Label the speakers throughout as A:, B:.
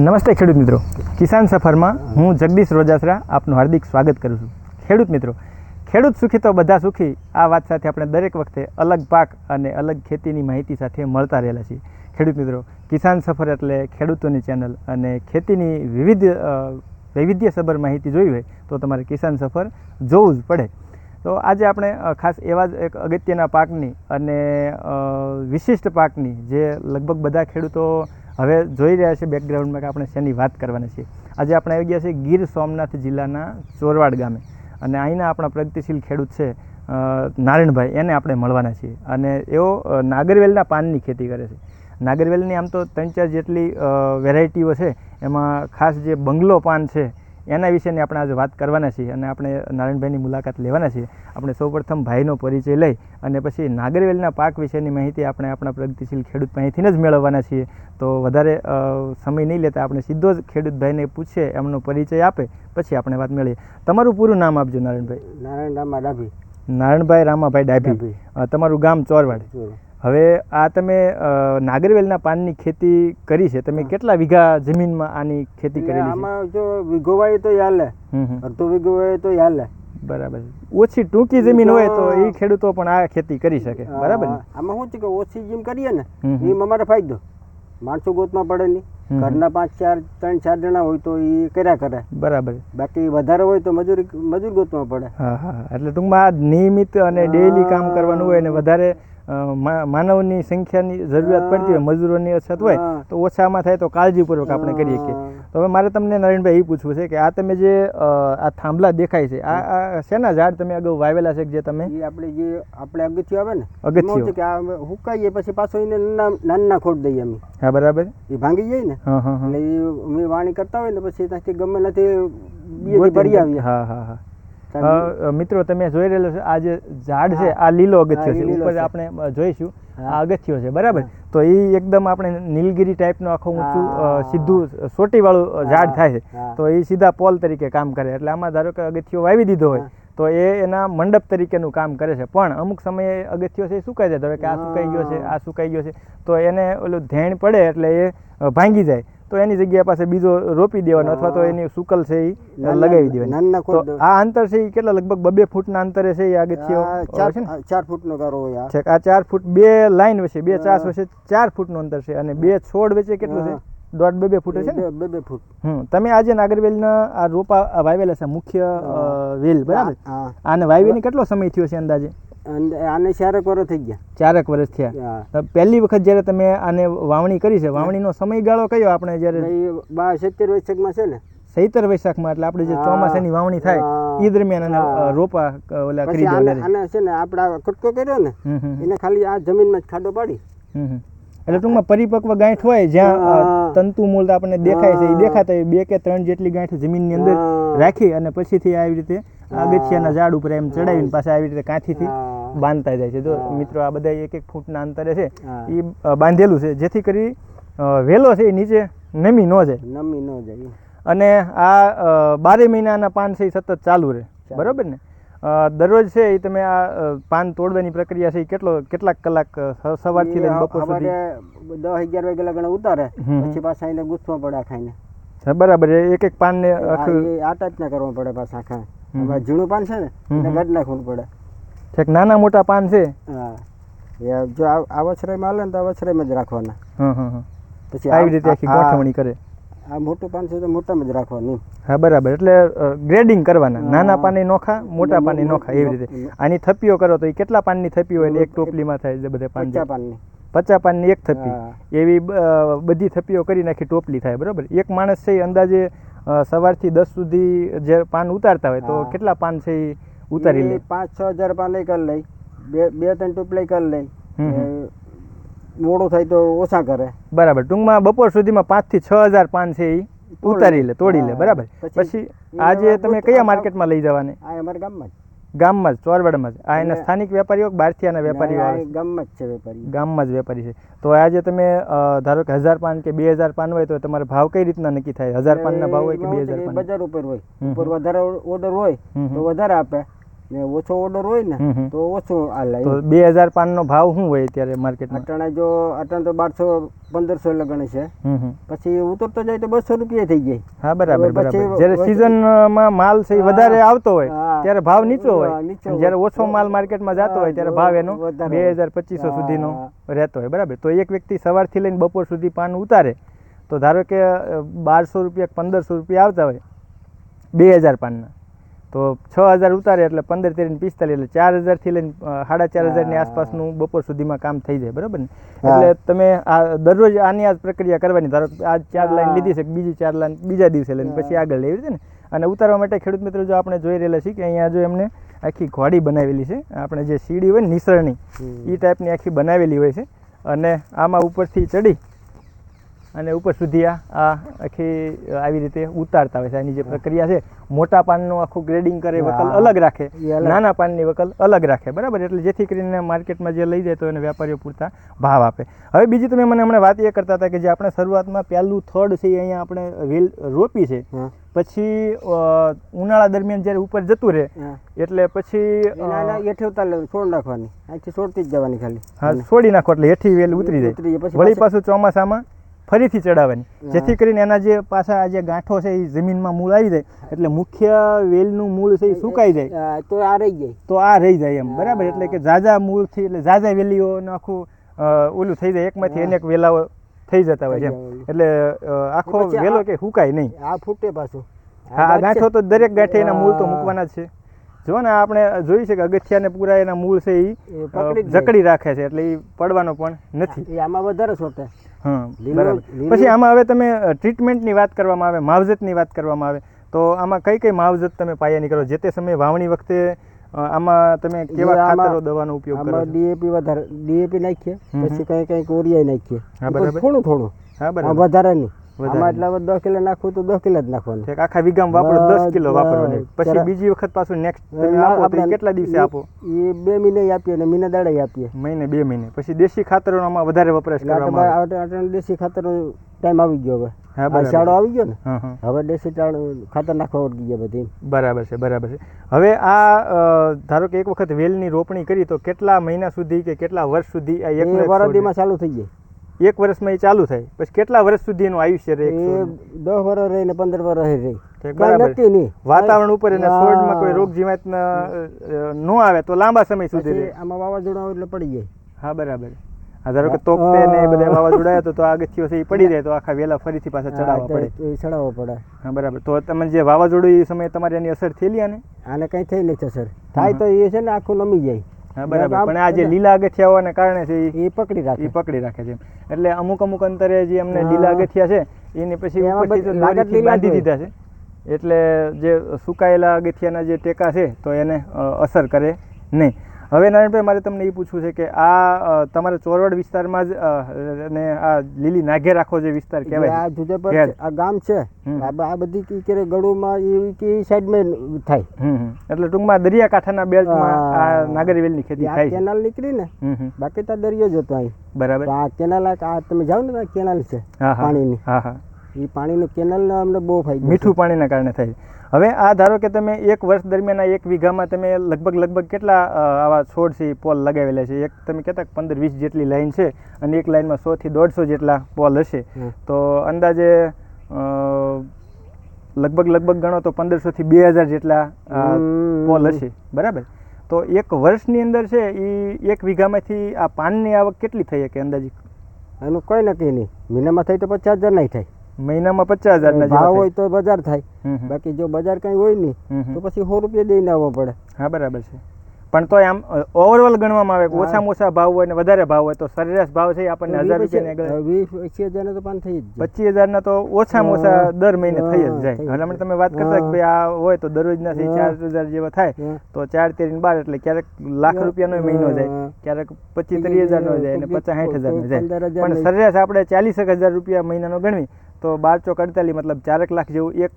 A: નમસ્તે ખેડૂત મિત્રો. કિસાન સફરમાં હું જગદીશ રોજાસરા આપનું હાર્દિક સ્વાગત કરું છું. ખેડૂત મિત્રો, ખેડૂત સુખી તો બધા સુખી, આ વાત સાથે આપણે દરેક વખતે અલગ પાક અને અલગ ખેતીની માહિતી સાથે મળતા રહેલા છીએ. ખેડૂત મિત્રો, કિસાન સફર એટલે ખેડૂતોની ચેનલ અને ખેતીની વિવિધ વૈવિધ્યસભર માહિતી જોઈ હોય તો તમારે કિસાન સફર જોવું જ પડે. તો આજે આપણે ખાસ એવા જ એક અગત્યના પાકની અને વિશિષ્ટ પાકની જે લગભગ બધા ખેડૂતો હવે જોઈ રહ્યા છે બેકગ્રાઉન્ડમાં કે આપણે શેની વાત કરવાના છીએ આજે આપણે આવી ગયા છીએ ગીર સોમનાથ જિલ્લાના ચોરવાડ ગામે. અને અહીંના આપણા પ્રગતિશીલ ખેડૂત છે નારાયણભાઈ, એને આપણે મળવાના છીએ. અને એઓ નાગરવેલના પાનની ખેતી કરે છે. નાગરવેલની આમ તો ત્રણ ચાર જેટલી વેરાયટીઓ છે. એમાં ખાસ જે બંગલો પાન છે એના વિશેની આપણે આજે વાત કરવાના છીએ અને આપણે નારાયણભાઈની મુલાકાત લેવાના છીએ. આપણે સૌપ્રથમ ભાઈનો પરિચય લઈ અને પછી નાગરવેલના પાક વિશેની માહિતી આપણે આપણા પ્રગતિશીલ ખેડૂત પાસેથી જ મેળવવાના છીએ. તો વધારે સમય નહીં લેતા આપણે સીધો જ ખેડૂત ભાઈને પૂછીએ એમનો પરિચય આપે પછી આપણે વાત મેળવીએ. તમારું પૂરું નામ આપજો નારાયણભાઈ.
B: નારાયણ રામા ડાભી.
A: નારાયણભાઈ રામાભાઈ ડાભી. તમારું ગામ ચોરવાડ.
B: ચોરો.
A: હવે આ તમે નાગરવેલના પાનની ખેતી કરી છે. તમે કેટલા વીઘા જમીનમાં આની ખેતી
B: કરી
A: કરેલી છે?
B: આમાં જો વીઘો વાય તો
A: હમ.
B: અડધો વીઘો વાય તો હાલે
A: બરાબર. ઓછી ટૂંકી જમીન હોય તો એ ખેડૂતો પણ આ ખેતી કરી શકે. બરાબર
B: આમાં શું છે કે ઓછી જેમ કરીએ ને. એમ અમારે ફાયદો. માણસો ગોતમાં પડે નહીં. ઘરના પાંચ ચાર ત્રણ ચાર જણા હોય તો એ કર્યા કરે.
A: બરાબર.
B: બાકી વધારે હોય તો મજૂરી મજૂર ગોતમાં પડે.
A: હા હા. એટલે ટૂંકમાં આ નિયમિત અને ડેઈલી કામ કરવાનું હોય અને વધારે માનવની સંખ્યાની જરૂરિયાત પડતી હોય મજૂરોની અછત હોય. તો ઓછામાં થાય તો કાળજીપૂર્વક આપણે કરીએ કે. તો હવે મારે તમને નરેનભાઈ એ પૂછવું છે કે આ તમે જે આ થાંભલા દેખાય છે આ શેના ઝાડ તમે અગાઉ વાવેલા છે જે તમે?
B: આપણે જે આપણે અગત્યો આવે ને
A: અગત્યો.
B: કે આ હુકાઈએ પછી પાછો એને નાના નાના ખોટ દઈએ અમે.
A: હા બરાબર.
B: એ ભાંગી જાય ને
A: હા હા હા.
B: એટલે એ અમે વાણી કરતા હોય ને પછી ત્યાંથી ગમે નથી ભરી આવીએ.
A: હા હા હા. મિત્રો તમે જોઈ રહેલો છો આ જે ઝાડ છે આ લીલો
B: અગથિયો
A: છે. ઉપર આપણે જોઈશું આ અગથિયો છે બરાબર? તો એ એકદમ આપણે નીલગિરી ટાઈપનું આખું ઊંચું સીધું સોટી વાળું ઝાડ થાય છે. તો એ સીધા પોલ તરીકે કામ કરે. એટલે આમાં ધારો કે અગથિયો વાવી દીધો હોય તો એ એના મંડપ તરીકેનું કામ કરે છે. પણ અમુક સમયે અગત્યો છે એ સુકાઈ જાય. ધારો કે આ સુકાઈ ગયો છે આ સુકાઈ ગયો છે તો એને ઓલું ધેણ પડે એટલે એ ભાંગી જાય. તો એની જગ્યા પાસે બીજો રોપી દેવાનો અથવા તો એની સુકલ છે એ લગાવી દેવાની. તો આ અંતર છે એ કેટલા? લગભગ બબે ફૂટના અંતરે છે એ અગત્યો
B: ચાર
A: છે
B: ફૂટનો ગારો હોય આ.
A: આ ચાર ફૂટ બે લાઈન વચ્ચે બે ચાસ વચ્ચે ચાર ફૂટનું અંતર છે અને બે છોડ વચ્ચે કેટલું છે? દોઢ બે બે ફૂટ છે ને?
B: બે- બે ફૂટ.
A: હમ તમે આજે નાગરવેલના આ રોપા વાવેલા છે મુખ્ય વેલ બરાબર? આને વાવીને કેટલો સમય થયો છે અંદાજે?
B: આને ચારેક વર્ષ થઈ ગયા.
A: ચારેક વર્ષ થયા. પહેલી વખત જ્યારે તમે આને વાવણી કરી છે વાવણીનો સમયગાળો કયો આપણે જ્યારે
B: બા સિત્તેર વૈશાખમાં છે ને.
A: સૈતર વૈશાખમાં એટલે આપણે જે. ચોમાસાની વાવણી થાય એ દરમિયાન આને રોપા ઓલા કરી દેવાના
B: આને છે ને આપણા કટકો કર્યો ને. એને ખાલી આ જમીનમાં જ ખાડો પાડી.
A: એટલે ટૂંકમાં પરિપક્વ ગાંઠ હોય જ્યાં. તંતુ મૂળ આપણને દેખાય છે એ દેખાતા બે કે ત્રણ જેટલી ગાંઠ જમીનની અંદર રાખી અને પછીથી આવી રીતે
B: હા.
A: અગત્યાના ઝાડ ઉપર એમ ચડાવીને પાછા આવી રીતે કાંઠીથી બાંધતા જાય છે. જો મિત્રો આ બધા એક એક ફૂટના અંતરે છે એ બાંધેલું છે. જેથી કરી વેલો છે એ નીચે નમી ન જાય.
B: નમી ન જાય.
A: અને આ બારે મહિનાના પાન છે એ સતત ચાલુ રહે. બરાબર ને? દરરોજ છે એ તમે આ પાન તોડવાની પ્રક્રિયા છે એ કેટલો કેટલાક કલાક સવારથી સવારથી લઈને બપોર સુધી?
B: દસ અગિયાર વાગે લગન ઉતારે પછી પાછા એને ગુસ્સવા પડે ખાઈને.
A: બરાબર. એક એક પાનને આખું
B: આ ટાઈપના કરવા પડે પાછા આખા ઝીણું પાન છે ને એને. નાખવું પડે.
A: છેક નાના મોટા પાન છે.
B: હા. એ જો આ વછરાઈમાં હાલે ને તો આ વછરાઈમાં જ રાખવાના. પછી
A: આવી રીતે આખી ગોઠવણી કરે.
B: આ મોટું પાન છે તો મોટામાં જ રાખવાનું
A: હા બરાબર. એટલે ગ્રેડિંગ કરવાના. નાના પાની નોખા મોટા પાની નોખા એવી રીતે. આની થપ્પીઓ કરો તો એ કેટલા પાનની થપ્પી હોય ને એક ટોપલીમાં થાય છે બધા પાન
B: પચ્ચા પાનની.
A: પચાસ પાનની એક થપ્પી. એવી બધી થપ્પીઓ કરી નાખી ટોપલી થાય બરાબર? એક માણસ છે અંદાજે સવારથી દસ સુધી જે પાન ઉતારતા હોય તો કેટલા પાન છે એ ઉતારી લે?
B: પાંચ છ હજાર પાન લઈ કરી લઈ બે બે ત્રણ ટુપલાઈ કરી લઈ. મોડું થાય તો ઓછા કરે.
A: બરાબર. ટૂંકમાં બપોર સુધીમાં પાંચથી છ હજાર પાન છે એ ઉતારી
B: લે.
A: તોડી લે. બરાબર.
B: પછી
A: આજે તમે કયા માર્કેટમાં લઈ જવાને?
B: આ અમારા ગામમાં
A: ગામમાં જ ચોરવાડમાં જ. આ એના સ્થાનિક વેપારીઓ બહારથી આના વેપારીઓ આવે
B: ગામમાં જ છે વેપારી
A: ગામમાં જ વેપારી છે. તો આજે તમે ધારો કે હજાર પાન કે બે હજાર પાન હોય તો તમારે ભાવ કઈ રીતના નક્કી થાય? હજાર પાનના ભાવ હોય કે બે હજાર પાન
B: બજાર ઉપર હોય. ઉપર વધારે ઓર્ડર હોય તો વધારે આપે. ને ઓછો ઓર્ડર હોય ને. તો ઓછો હાલે
A: તો બે હજાર પાનનો ભાવ શું હોય અત્યારે માર્કેટમાં
B: અટાણે જો અટાણે તો બારસો પંદરસો લગણ છે. પછી ઉતરતો જાય તો બસો રૂપિયા થઈ જાય.
A: હા બરાબર
B: પછી
A: બરાબર. જ્યારે સિઝનમાં માલ છે વધારે આવતો હોય ત્યારે ભાવ નીચો હોય. જ્યારે ઓછો માલ માર્કેટમાં જતો હોય ત્યારે ભાવ એનો બે હજાર પચીસો સુધીનો રહેતો હોય બરાબર. તો એક વ્યક્તિ સવારથી લઈને બપોર સુધી પાન ઉતારે. તો ધારો કે બારસો રૂપિયા પંદરસો રૂપિયા આવતા હોય બે હજાર પાનના તો છ હજાર ઉતારે એટલે પંદર તેરીને પિસ્તાલીસ એટલે ચાર હજારથી લઈને સાડા ચાર હજારની આસપાસનું બપોર સુધીમાં કામ થઈ જાય બરાબર ને? એટલે તમે આ દરરોજ આની આ પ્રક્રિયા કરવાની ધારો આ ચાર લાઈન લીધી છે કે બીજી ચાર લાઈન બીજા દિવસે લઈને પછી આગળ લેવી રીતે ને? અને ઉતારવા માટે ખેડૂત મિત્રો જો આપણે જોઈ રહેલા છીએ કે અહીંયા જો એમને આખી ઘોડી બનાવેલી છે આપણે જે સીડી હોય નિસરણી એ ટાઈપની આખી બનાવેલી હોય છે અને આમાં ઉપરથી ચડી અને ઉપર સુધી આ આખી આવી રીતે ઉતારતા હોય છે. આની જે પ્રક્રિયા છે મોટા પાનનું આખું ગ્રેડિંગ કરે વકલ અલગ રાખે. નાના પાનની વકલ અલગ રાખે. બરાબર? એટલે જેથી કરીને માર્કેટમાં જે લઈ જાય તો એને વેપારીઓ પૂરતા ભાવ આપે. હવે બીજી તમે મને હમણાં વાત એ કરતા હતા કે જે આપણે શરૂઆતમાં પહેલું થડ છે અહીંયા આપણે વેલ રોપી છે. પછી ઉનાળા દરમિયાન જ્યારે ઉપર જતું રહે એટલે પછી
B: હેઠે ઉતાર છોડ નાખવાની. છોડતી જ જવાની ખાલી.
A: હા છોડી નાખો એટલે હેઠી વેલ ઉતરી જાય. વળી
B: પાછું
A: ચોમાસામાં ફરીથી ચડાવવાની. જેથી કરીને એના જે પાછા જે ગાંઠો છે એ જમીનમાં મૂળ આવી જાય. એટલે મુખ્ય વેલનું મૂળ છે એ સુકાઈ જાય.
B: તો આ રહી જાય.
A: તો આ રહી જાય એમ. બરાબર? એટલે કે ઝાઝા મૂળથી એટલે ઝાઝા વેલીઓનું આખું ઓલું થઈ જાય. એકમાંથી. અનેક વેલાઓ થઈ જતા હોય છે એમ. એટલે આખો વેલો કે હુકાય નહીં.
B: આ ફૂટે પાછું.
A: હા ગાંઠો તો દરેક ગાંઠે એના મૂળ તો મૂકવાના જ છે. જો ને આપણે જોયું છે કે અગત્યાને પૂરા એના મૂળ છે એ. જકડી રાખે છે. એટલે એ પડવાનો પણ નથી.
B: આમાં વધારે છોટે.
A: બરાબર. પછી આમાં હવે તમે ટ્રીટમેન્ટની વાત કરવામાં આવે માવજતની વાત કરવામાં આવે તો આમાં કઈ કઈ માવજત તમે પાયાની કરો? જે તે સમયે વાવણી વખતે આમાં તમે કેવા ખાતરો દવાનો ઉપયોગ કરો
B: ડીએપી વધારે ડીએપી નાખીએ. પછી કઈ કઈ ઓરિયા નાખીએ. થોડું થોડું.
A: હા બરાબર.
B: વધારે નહીં. આમાં એટલા બધા દસ કિલો નાખવું તો દસ કિલો જ નાખવાનું.
A: આખા વીઘામાં વાપરો દસ કિલો વાપરવાની પછી બીજી વખત પાછું નેક્સ્ટ તમે આપો તો કેટલા દિવસે આપો?
B: એ બે મહિને આપીએ અને મહિના દાડે આપીએ.
A: મહિને બે મહિને. પછી દેશી ખાતરોનો આમાં વધારે વપરાશ કરવામાં આવે.
B: દેશી ખાતર ટાઈમ આવી ગયો હવે. શાળો આવી ગયો ને? હવે દેશી ખાતર નાખવા ઉડી ગયા બધી
A: બરાબર છે બરાબર છે. હવે આ ધારો કે એક વખત વેલની રોપણી કરી તો કેટલા મહિના સુધી કે કેટલા વર્ષ સુધી આ એક
B: વરદીમાં ચાલુ થઈ જાય
A: એક વર્ષમાં એ ચાલુ થાય. પછી કેટલા વર્ષ સુધી એનું આયુષ્ય રહે
B: એ દસ વર્ષ રહે ને પંદર વર્ષ રહી
A: બરાબર. વાતાવરણ ઉપર એને. છોડમાં કોઈ રોગ જીવાત ન આવે તો લાંબા સમય સુધી રહે.
B: આમાં વાવાઝોડા એટલે પડી જાય.
A: હા બરાબર. ધારો કે તો ને એ બધા વાવાઝોડા તો તો આ ગથ્થીઓ છે એ પડી જાય તો આખા વેલા ફરીથી પાછા ચડાવવા પડે.
B: તો એ ચડાવવો પડે.
A: હા બરાબર. તો તમે જે વાવાઝોડું એ સમયે તમારે એની અસર થયેલી આને?
B: આને કઈ થઈ નહીં અસર. થાય તો એ છે ને આખું નમી જાય.
A: હા બરાબર. પણ આ જે લીલા અગથિયા હોવાને કારણે છે એ
B: પકડી રાખે.
A: એ પકડી રાખે છે એટલે અમુક અમુક અંતરે જે અમને લીલા અગથિયા છે એની પછી ઉપરથી
B: બાંધી
A: દીધા છે. એટલે જે સુકાયેલા અગથિયાના જે ટેકા છે તો એને અસર કરે નહીં. હવે નારાયણભાઈ મારે તમને એ પૂછવું છે કે આ તમારે ચોરવાડ વિસ્તારમાં જ અને આ લીલી નાઘે રાખો જે વિસ્તાર કહેવાય
B: આ
A: છે.
B: જુદે પર
A: ખેડ.
B: આ ગામ છે આ બધી કી કરે ગળુમાં એ કે સાઈડમાં થાય.
A: એટલે ટૂંકમાં દરિયાકાંઠાના બેલ્ટમાં આ. નાગરવેલની ખેતી થાય
B: કેનાલ નીકળી ને. બાકી તો દરિયો જ હતો અહીં
A: બરાબર
B: આ કેનાલ આ તમે જાઓ ને કેનાલ છે પાણીની
A: હા હા
B: એ પાણીનો કેનાલનો અમને બહુ ફાયદો
A: મીઠું પાણીના કારણે થાય છે. હવે આ ધારો કે તમે એક વર્ષ દરમિયાન એક વીઘામાં તમે લગભગ લગભગ કેટલા આવા છોડ છે પોલ લગાવેલા છે? એક તમે કહેતા કે પંદર વીસ જેટલી લાઈન છે અને એક લાઈનમાં સોથી દોઢસો જેટલા પોલ હશે. તો અંદાજે લગભગ લગભગ ગણો તો પંદરસોથી બે હજાર જેટલા પોલ હશે. બરાબર? તો એક વર્ષની અંદર છે એ એક વીઘામાંથી આ પાનની આવક કેટલી થઈ શકે અંદાજે
B: એનું કોઈ નક્કી નહીં. મહિનામાં થાય તો પચાસ હજાર નહીં થાય.
A: મહિનામાં પચાસ હજાર ના
B: ભાવ હોય તો બજાર થાય. બાકી જો બજાર કઈ હોય નહીં. તો પછી સો રૂપિયા દઈને આવવો પડે.
A: હા બરાબર છે. પણ તો આમ ઓવરઓલ ગણવામાં આવે ઓછામાં ઓછા ભાવ હોય ને વધારે ભાવ હોય તો સરેરાશ ભાવ છે આપણને હજાર રૂપિયા
B: વીસ પચીસ હજાર તો પાન થઈ જાય.
A: પચીસ હજારના તો ઓછામાં ઓછા દર મહિને થઈ જ જાય. હમણાં તમે વાત કરતા કે ભાઈ આ હોય તો દરરોજ
B: ના.
A: ચાર હજાર જેવા થાય તો ચાર તેરી બાર એટલે ક્યારેક લાખ. રૂપિયાનો મહિનો જાય ક્યારેક પચીસ ત્રીસ હજાર નો જાય અને પચાસ સાઠ હજાર
B: નો
A: જાય. પણ સરેરાશ આપણે ચાલીસ એક હજાર રૂપિયા મહિનાનો ગણવી તો બાર ચોક અડતાલીસ મતલબ ચારક લાખ જેવું એક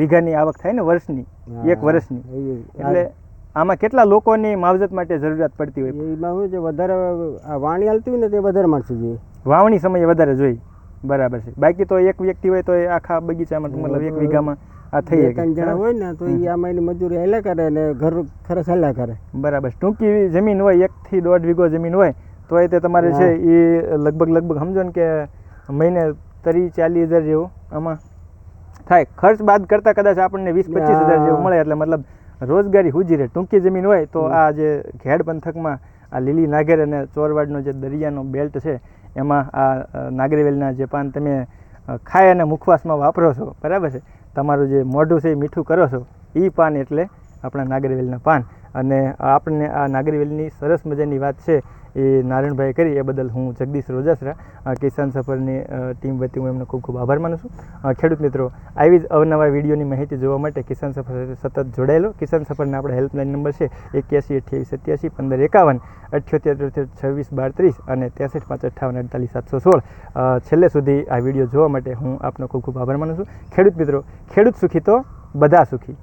A: વીઘાની આવક થાય ને વર્ષની એક વર્ષની. એટલે આમાં કેટલા લોકોની માવજત માટે જરૂરિયાત પડતી હોય?
B: એમાં શું છે વધારે વાણી હાલતી હોય ને તે વધારે માણસો જોઈએ.
A: વાવણી સમયે વધારે જોઈ બરાબર છે. બાકી તો એક વ્યક્તિ હોય તો એ આખા બગીચામાં મતલબ એક વીઘામાં આ થઈ શકે.
B: ત્રણ જણા હોય ને તો એ આમાં એની મજૂરી હેલા કરે ને ઘર ખર્ચ હેલા કરે.
A: બરાબર. ટૂંકી જમીન હોય એકથી દોઢ વીઘો જમીન હોય તો એ તે તમારે છે એ લગભગ લગભગ સમજો ને કે મહિને ત્રીસ ચાલીસ હજાર જેવું આમાં થાય. ખર્ચ બાદ કરતાં કદાચ આપણને વીસ પચીસ હજાર જેવું મળે એટલે મતલબ રોજગારી હુજી રહે. ટૂંકી જમીન હોય તો આ જે ઘેડ પંથકમાં આ લીલી નાગેર અને ચોરવાડનો જે દરિયાનો બેલ્ટ છે એમાં આ નાગરીવેલના જે પાન તમે ખાય અને મુખવાસમાં વાપરો છો બરાબર છે? તમારું જે મોઢું છે એ મીઠું કરો છો એ પાન એટલે આપણા નાગરવેલના પાન. અને આપણને આ નાગરવેલની સરસ મજાની વાત છે એ નારાયણભાઈ કરી, એ બદલ હું જગદીશ રોજાસરા કિસાન સફરની ટીમ વતી હું એમનો ખૂબ ખૂબ આભાર માનું છું. ખેડૂત મિત્રો, આવી જ અવનવા વિડીયોની માહિતી જોવા માટે કિસાન સફર સાથે સતત જોડાયેલો. કિસાન સફરના આપણે હેલ્પલાઇન નંબર છે એક્યાસી, અઠ્યાવીસ, સત્યાસી, પંદર, એકાવન, અઠ્યોતેર તોતેર છવ્વીસ, બાર ત્રીસ અને ત્રેસઠ, પાંચ, અઠ્ઠાવન, અડતાલીસ, સાતસો, સોળ. છેલ્લે સુધી આ વીડિયો જોવા માટે હું આપનો ખૂબ ખૂબ આભાર માનું છું. ખેડૂત મિત્રો, ખેડૂત સુખી તો બધા સુખી.